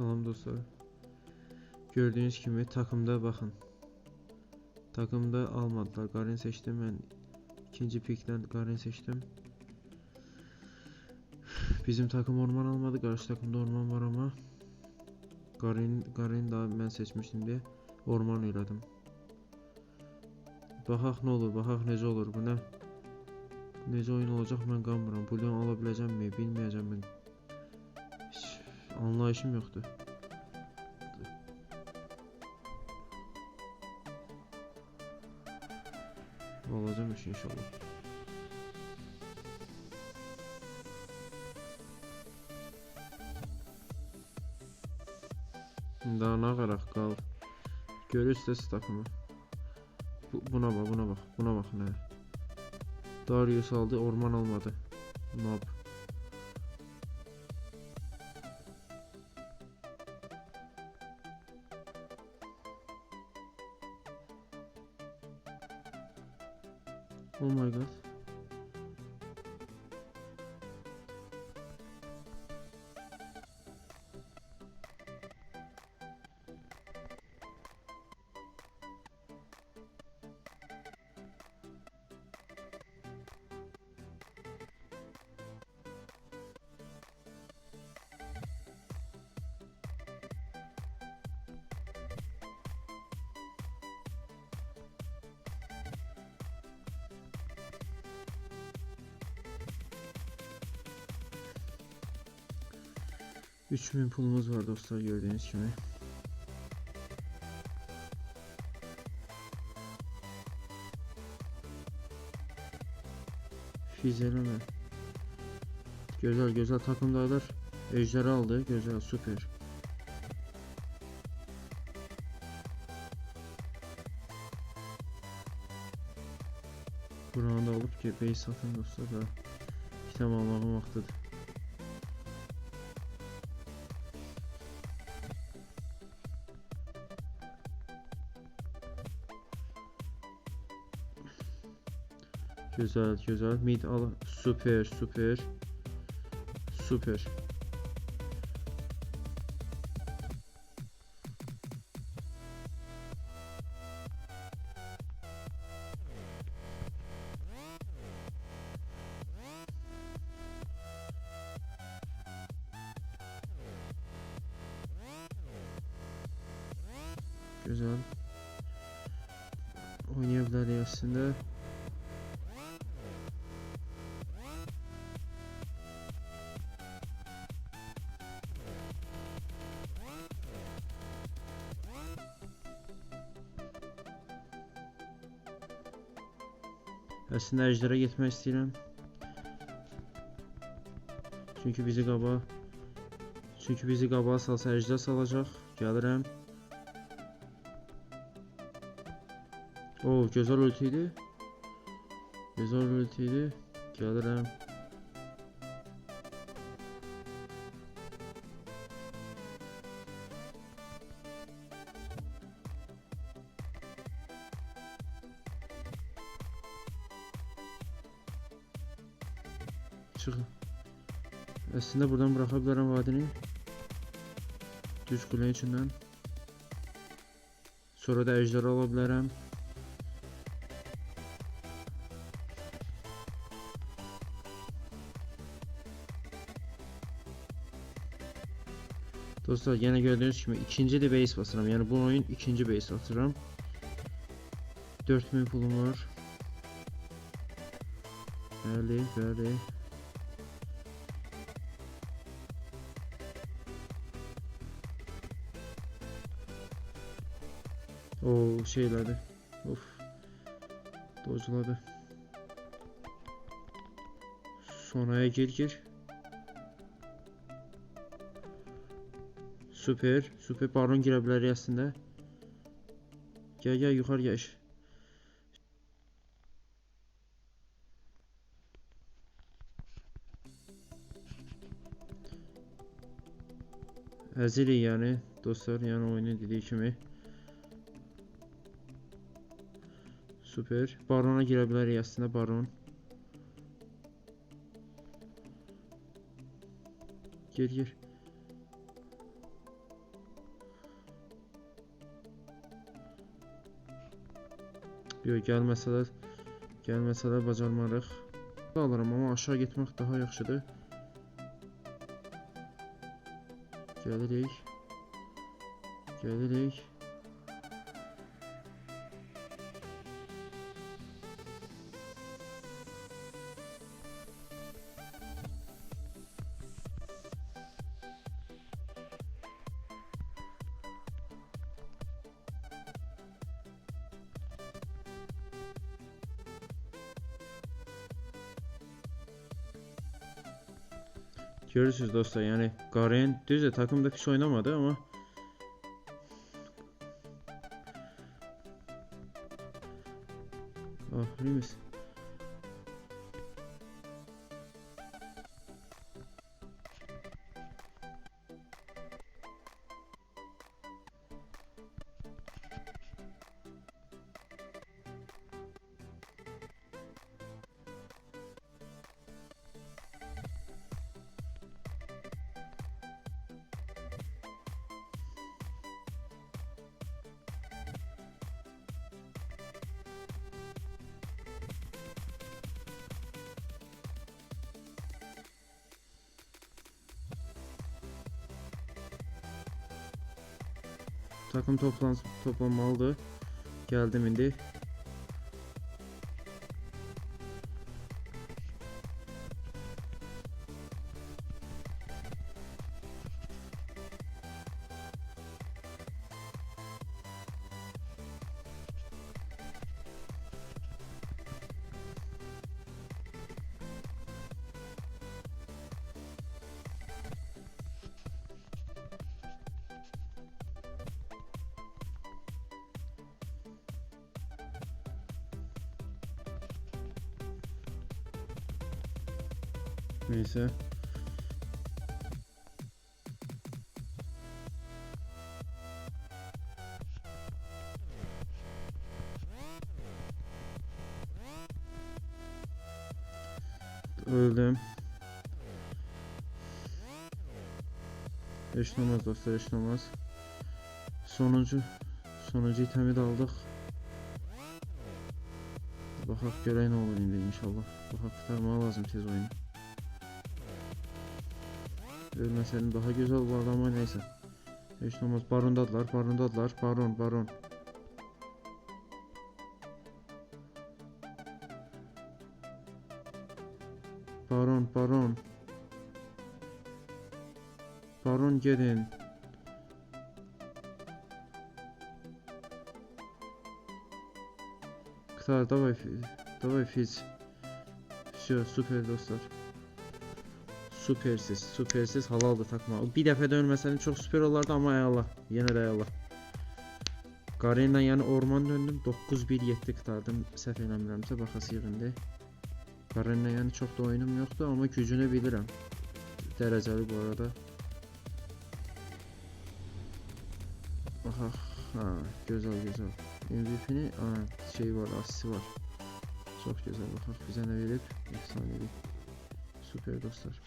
Salam dostlar. Gördüğünüz gibi takımda bakın. Takımda almadılar. Garen seçtim ben. ikinci pikten Garen seçtim. Bizim takım orman almadı. Karşı takımda orman var ama Garen, Garen daha ben seçmiştim diye orman elədim. Baxaq nə olur, baxaq necə olur bu nə? Necə oyun olacaq mən qanmıram. Bulyon ala biləcəmmi, bilməyəcəm mən. Heç anlayışım yoxdur. Alacağım iş inşallah. Daha ne kadar kal. Görürsə takımı. Bu, buna bak, buna bak, buna bak ne. Darius aldı, orman almadı. Nob. Oh my god. Üç bin pulumuz var dostlar gördüğünüz gibi. Fizeleme. Güzel güzel takımdalar. Ejderha aldı. Güzel süper. Buranı da alıp ki base satın dostlar da. Kitabı almağın vaktidir. Güzel güzel. Mid al. Süper süper. Süper. Güzel. Oynayabilirler aslında. Əslində əjdərə getmək istəyirəm. Çünki bizi qaba Çünki bizi qabağa salsa əjdər salacaq. Gəlirəm. O, gözəl ulti idi. Gözəl ulti idi. Gəlirəm. Çıxın. Əslində buradan buraxa bilərəm vadini. Düz kulenin içindən. Sonra da əjdər ala bilərəm. Dostlar yine gördüğünüz gibi ikinci de base basıram. Yani bu oyun ikinci base atıram. 4000 pulum var. Bəli, bəli. O şeylerdi. Of. Dozladı. Sonraya gir gir. Süper. Süper. Baron girə bilər əslində. Gəl gəl yuxarı gəl. Əzirik yəni dostlar, yəni oyunun dediyi kimi. Süper. Barona girə bilərik əslində baron. Gir gir. Yox, gəlməsələr, gəlməsələr bacarmarıq. Alıram, amma aşağı getmək daha yaxşıdır. Gəlirik. Gəlirik. Görürsünüz dostlar yani Garen düzdür takımda pis oynamadı ama Ah Rimis takım toplan toplanmalıdır. Geldim indi. Neyse. Öldüm. Yaşlanmaz dostlar yaşlanmaz. Sonuncu sonuncu itemi de aldık. Bakak görək nə olur indi inşallah. Bakak qurtarmağa lazım tez oyunu. Ölmeseydim daha güzel olurdu ama neyse. Hiç olmaz. Barondadılar, barondadılar. Baron, baron. Baron, baron. Baron gedin. Ktar, давай, Фи- давай, Физ. Все, супер dostlar. Süpersiz, süpersiz halaldı takma. Bir dəfə də ölməsəydin çox süper olardı amma ay Allah, yenə də ay Allah. Qarenlə yəni orman döndüm, 9-1-7 qıtardım. Səhv eləmirəmsə baxası yığındı. Qarenlə yəni çox da oyunum yoxdur, amma gücünü bilirəm. Dərəcəli bu arada. Baxaq. Ha, gözəl, gözəl. MVP-ni, şey var, asisi var. Çox gözəl. Baxaq bizə nə verib? Efsanevi. Süper dostlar.